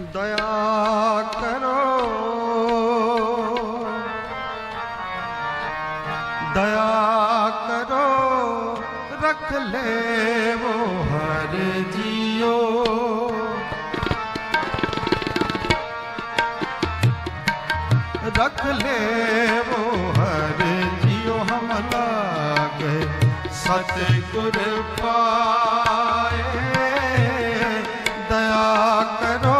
ਦਇਆ ਕਰੋ। ਦਇਆ ਕਰੋ, ਰਖ ਲੈਵੋ ਹਰ ਜੀਓ। ਰਖ ਲੈਵੋ ਹਰ ਜੀਓ ਹਮ ਲਾਗੇ, ਸਤਿਗੁਰ ਪਾਏ। ਦਇਆ ਕਰੋ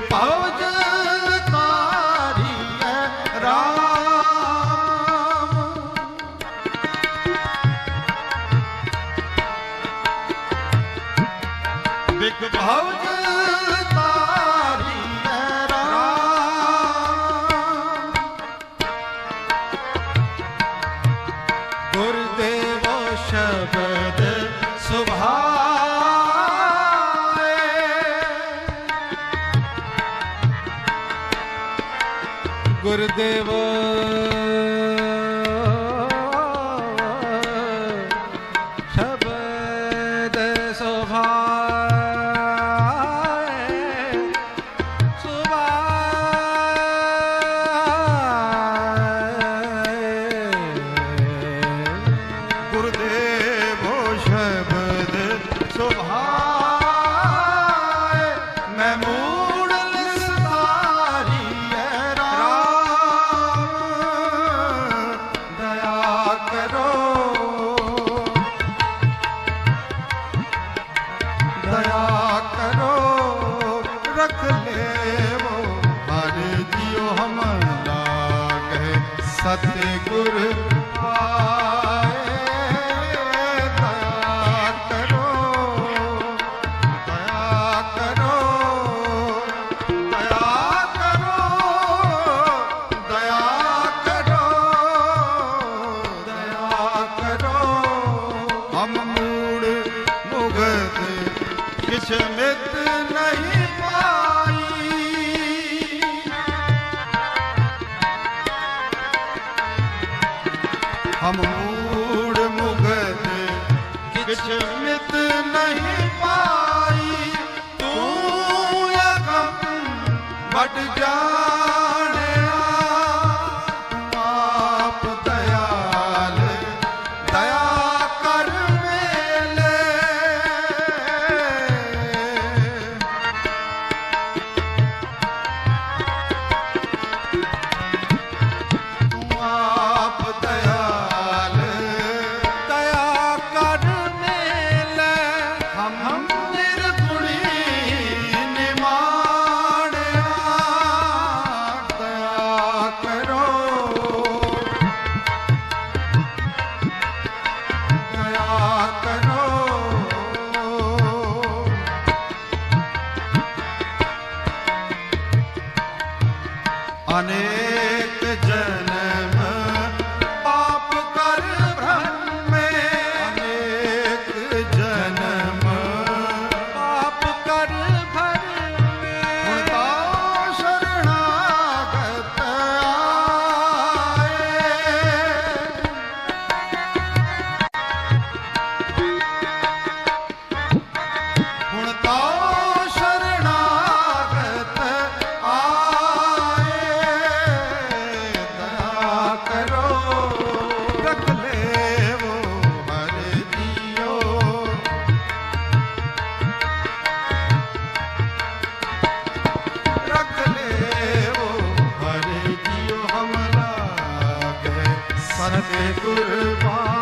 पाओ जा ਗੁਰਦੇਵ ਕਿਛ ਮਿਤ ਨਹੀਂ ਕਿਛ ਮਿਤ ਨਹੀਂ ਪਾਈ। ਤੂੰ ਅਗੰਮ ਵੱਡ ਜਾ। અનેક જન कुर्बान